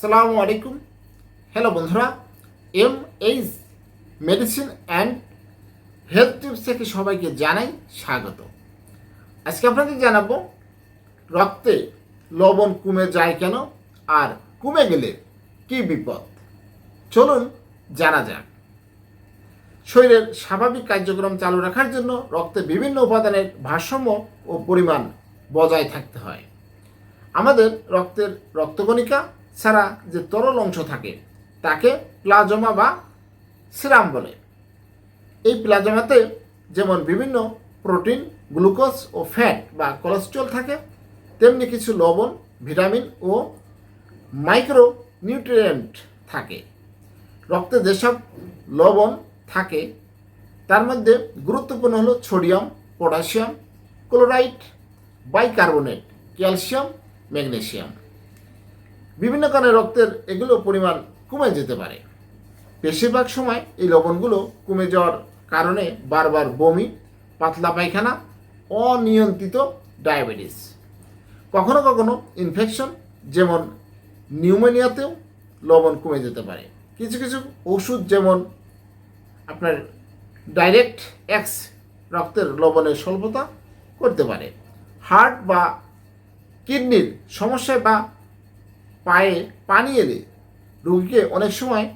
সালামু আলাইকুম। হ্যালো বন্ধুরা। M H medicine and health tips থেকে সবাইকে জানাই স্বাগত। আজকে আপনাদের জানাব, রক্তে লবণ কমে যায় কেন আর কমে গেলে কি বিপদ? চলুন জানা যাক। শরীরের স্বাভাবিক কার্যক্রম চালু রাখার জন্য রক্তে বিভিন্ন উপাদানের ভারসাম্য ও পরিমাণ বজায় থাকতে হয়। আমাদের রক্তের রক্তকণিকা ছাড়া যে তরল অংশ থাকে, তাকে প্লাজমা বা সিরাম বলে। এই প্লাজমাতে যেমন বিভিন্ন প্রোটিন, গ্লুকোজ ও ফ্যাট বা কোলেস্ট্রল থাকে, তেমনি কিছু লবণ, ভিটামিন ও মাইক্রো নিউট্রিয়েন্ট থাকে। রক্তে যেসব লবণ থাকে, তার মধ্যে গুরুত্বপূর্ণ হলো sodium, potassium, chloride, bicarbonate, calcium, magnesium. বিভিন্ন কারণে রক্তের এগুলো পরিমাণ কমে যেতে পারে। বেশিরভাগ সময় এই লবণগুলো কমে যাওয়ার কারণে বারবার বমি, পাতলা পায়খানা, অনিয়ন্ত্রিত ডায়াবেটিস। কখনো কখনো ইনফেকশন যেমন নিউমোনিয়াতেও লবণ কমে যেতে পারে। কিছু কিছু ওষুধ যেমন আপনার ডাইরেক্ট এক্স রক্তের লবণের স্বল্পতা করতে পারে। হার্ট বা কিডনির সমস্যায় বা পায়ে পানি এলে রোগীকে অনেক সময়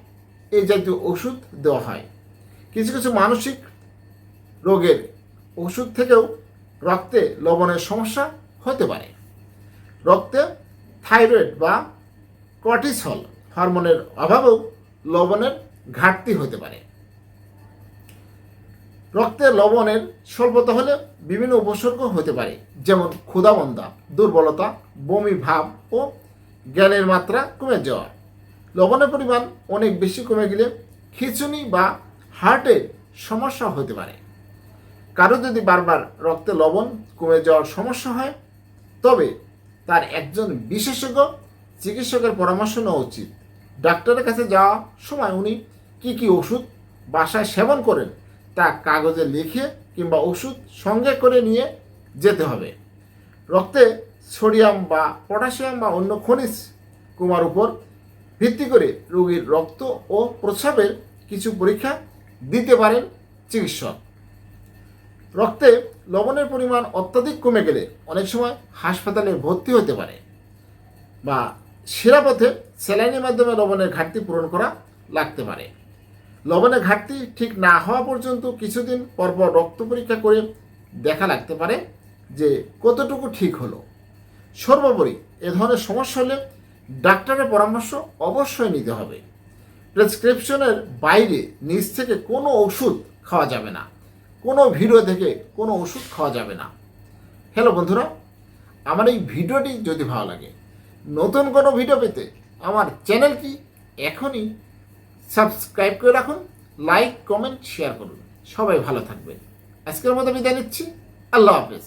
এই জাতীয় ওষুধ দেওয়া হয়। কিছু কিছু মানসিক রোগের ওষুধ থেকেও রক্তে লবণের সমস্যা হতে পারে। রক্তে থাইরয়েড বা কর্টিসল হরমোনের অভাবেও লবণের ঘাটতি হতে পারে। রক্তে লবণের স্বল্পতা হলে বিভিন্ন উপসর্গ হতে পারে, যেমন ক্ষুধামন্দা, দুর্বলতা, বমি ভাব ও জ্ঞানের মাত্রা কমে যাওয়া। লবণের পরিমাণ অনেক বেশি কমে গেলে খিঁচুনি বা হার্টের সমস্যা হতে পারে। কারও যদি বারবার রক্তে লবণ কমে যাওয়ার সমস্যা হয়, তবে তার একজন বিশেষজ্ঞ চিকিৎসকের পরামর্শ নেওয়া উচিত। ডাক্তারের কাছে যাওয়ার সময় উনি কি কি ওষুধ বাসায় সেবন করেন তা কাগজে লিখে কিংবা ওষুধ সঙ্গে করে নিয়ে যেতে হবে। রক্তে সোডিয়াম বা পটাশিয়াম বা অন্য খনিজ কুমার উপর ভিত্তি করে রোগীর রক্ত ও প্রস্রাবের কিছু পরীক্ষা দিতে পারেন চিকিৎসক। রক্তে লবণের পরিমাণ অত্যাধিক কমে গেলে অনেক সময় হাসপাতালে ভর্তি হতে পারে বা শিরাপথে স্যালাইনের মাধ্যমে লবণের ঘাটতি পূরণ করা লাগতে পারে। লবণের ঘাটতি ঠিক না হওয়া পর্যন্ত কিছুদিন পরপর রক্ত পরীক্ষা করে দেখা লাগতে পারে যে কতটুকু ঠিক হলো। সর্বোপরি এ ধরনের সমস্যা হলে ডাক্তারের পরামর্শ অবশ্যই নিতে হবে। প্রেসক্রিপশনের বাইরে নিজ থেকে কোনো ওষুধ খাওয়া যাবে না। কোনো ভিডিও থেকে কোনো ওষুধ খাওয়া যাবে না। হ্যালো বন্ধুরা, আমার এই ভিডিওটি যদি ভালো লাগে, নতুন কোনো ভিডিও পেতে আমার চ্যানেলটি এখনই সাবস্ক্রাইব করে রাখুন, লাইক, কমেন্ট, শেয়ার করুন। সবাই ভালো থাকবেন। আজকের মতো বিদায় নিচ্ছি। আল্লাহ হাফেজ।